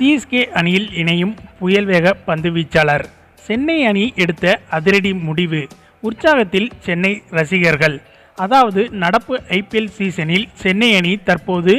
CSK அணியில் இணையும் புயல் வேக பந்து வீச்சாளர். சென்னை அணி எடுத்த அதிரடி முடிவு. உற்சாகத்தில் சென்னை ரசிகர்கள். அதாவது நடப்பு ஐபிஎல் சீசனில் சென்னை அணி தற்போது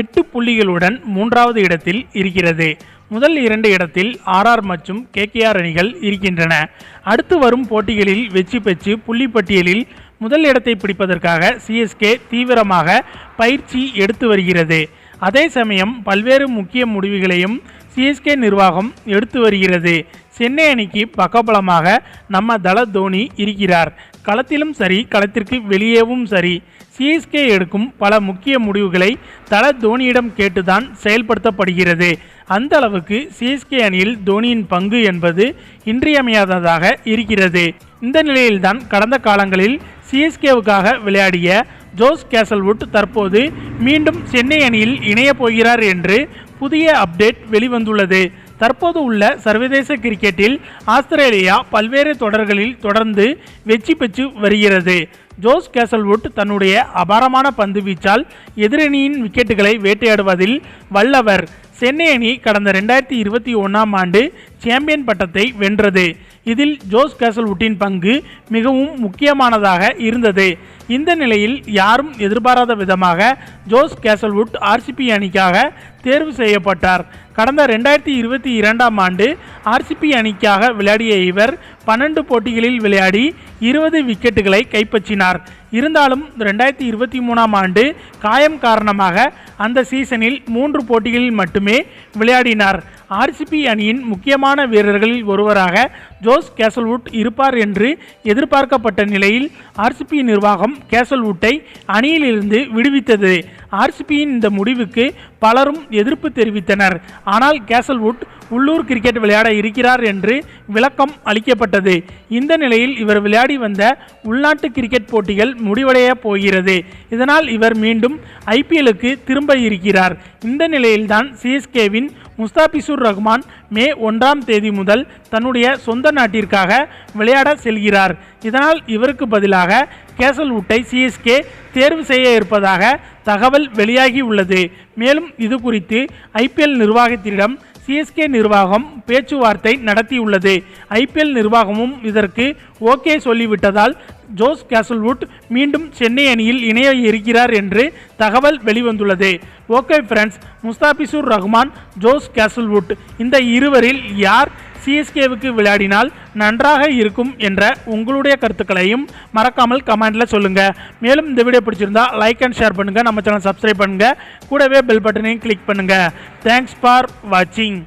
எட்டு புள்ளிகளுடன் மூன்றாவது இடத்தில் இருக்கிறது. முதல் இரண்டு இடத்தில் ஆர்ஆர் மற்றும் கேகேஆர் அணிகள் இருக்கின்றன. அடுத்து வரும் போட்டிகளில் வெற்றி பெற்று புள்ளி பட்டியலில் முதல் இடத்தை பிடிப்பதற்காக சிஎஸ்கே தீவிரமாக பயிற்சி எடுத்து வருகிறது. அதே சமயம் பல்வேறு முக்கிய முடிவுகளையும் சிஎஸ்கே நிர்வாகம் எடுத்து வருகிறது. சென்னை அணிக்கு பக்கபலமாக நம்ம தல தோனி இருக்கிறார். களத்திலும் சரி களத்திற்கு வெளியேவும் சரி சிஎஸ்கே எடுக்கும் பல முக்கிய முடிவுகளை தல தோனியிடம் கேட்டுதான் செயல்படுத்தப்படுகிறது. அந்த அளவுக்கு சிஎஸ்கே அணியில் தோனியின் பங்கு என்பது இன்றியமையாததாக இருக்கிறது. இந்த நிலையில்தான் கடந்த காலங்களில் சிஎஸ்கேவுக்காக விளையாடிய ஜோஸ் கேசல்வுட் தற்போது மீண்டும் சென்னை அணியில் இணையப் போகிறார் என்று புதிய அப்டேட் வெளிவந்துள்ளது. தற்போது உள்ள சர்வதேச கிரிக்கெட்டில் ஆஸ்திரேலியா பல்வேறு தொடர்களில் தொடர்ந்து வெற்றி பெற்று வருகிறது. ஜோஸ் கேசல்வுட் தன்னுடைய அபாரமான பந்து வீச்சால் எதிரணியின் விக்கெட்டுகளை வேட்டையாடுவதில் வல்லவர். சென்னை அணி கடந்த ரெண்டாயிரத்தி இருபத்தி ஒன்றாம் ஆண்டு சாம்பியன் பட்டத்தை வென்றது. இதில் ஜோஸ் கேசல்வுட்டின் பங்கு மிகவும் முக்கியமானதாக இருந்தது. இந்த நிலையில் யாரும் எதிர்பாராத விதமாக ஜோஸ் கேசல்வுட் ஆர்சிபி அணிக்காக தேர்வு செய்யப்பட்டார். கடந்த ரெண்டாயிரத்தி இருபத்தி இரண்டாம் ஆண்டு ஆர்சிபி அணிக்காக விளையாடிய இவர் பன்னெண்டு போட்டிகளில் விளையாடி இருபது விக்கெட்டுகளை கைப்பற்றினார். இருந்தாலும் ரெண்டாயிரத்தி இருபத்தி மூணாம் ஆண்டு காயம் காரணமாக அந்த சீசனில் மூன்று போட்டிகளில் மட்டுமே விளையாடினார். ஆர்சிபி அணியின் முக்கியமான வீரர்களில் ஒருவராக ஜோஸ் கேசல்வுட் இருப்பார் என்று எதிர்பார்க்கப்பட்ட நிலையில் ஆர்சிபி நிர்வாகம் கேசல்வுட்டை அணியிலிருந்து விடுவித்தது. ஆர்சிபியின் இந்த முடிவுக்கு பலரும் எதிர்ப்பு தெரிவித்தனர். ஆனால் கேசல்வுட் உள்ளூர் கிரிக்கெட் விளையாட இருக்கிறார் என்று விளக்கம் அளிக்கப்பட்டது. இந்த நிலையில் இவர் விளையாடி வந்த உள்நாட்டு கிரிக்கெட் போட்டிகள் முடிவடைய போகிறது. இதனால் இவர் மீண்டும் ஐபிஎல்லுக்கு திரும்ப இருக்கிறார். இந்த நிலையில்தான் சிஎஸ்கேவின் முஸ்தாபிசுர் ரஹ்மான் மே ஒன்றாம் தேதி முதல் தன்னுடைய சொந்த நாட்டிற்காக விளையாட செல்கிறார். இதனால் இவருக்கு பதிலாக கேசல்வுட்டை சிஎஸ்கே தேர்வு செய்ய இருப்பதாக தகவல் வெளியாகி உள்ளது. மேலும் இது குறித்து ஐபிஎல் நிர்வாகத்திடம் சிஎஸ்கே நிர்வாகம் பேச்சுவார்த்தை நடத்தியுள்ளது. ஐபிஎல் நிர்வாகமும் இதற்கு ஓகே சொல்லிவிட்டதால் ஜோஸ் கேசல்வுட் மீண்டும் சென்னை அணியில் இணைய இருக்கிறார் என்று தகவல் வெளிவந்துள்ளது. Okay friends Mustafizur Rahman Josh Hazlewood இந்த இருவரில் யார் சிஎஸ்கேவுக்கு விளையாடினால் நன்றாக இருக்கும் என்ற உங்களுடைய கருத்துக்களையும் மறக்காமல் கமெண்டில் சொல்லுங்கள் மேலும் இந்த வீடியோ பிடிச்சிருந்தா லைக் அண்ட் ஷேர் பண்ணுங்கள் நம்ம சேனல் சப்ஸ்கிரைப் பண்ணுங்கள் கூடவே பெல் பட்டனையும் கிளிக் பண்ணுங்கள் தேங்க்ஸ் ஃபார் வாட்சிங்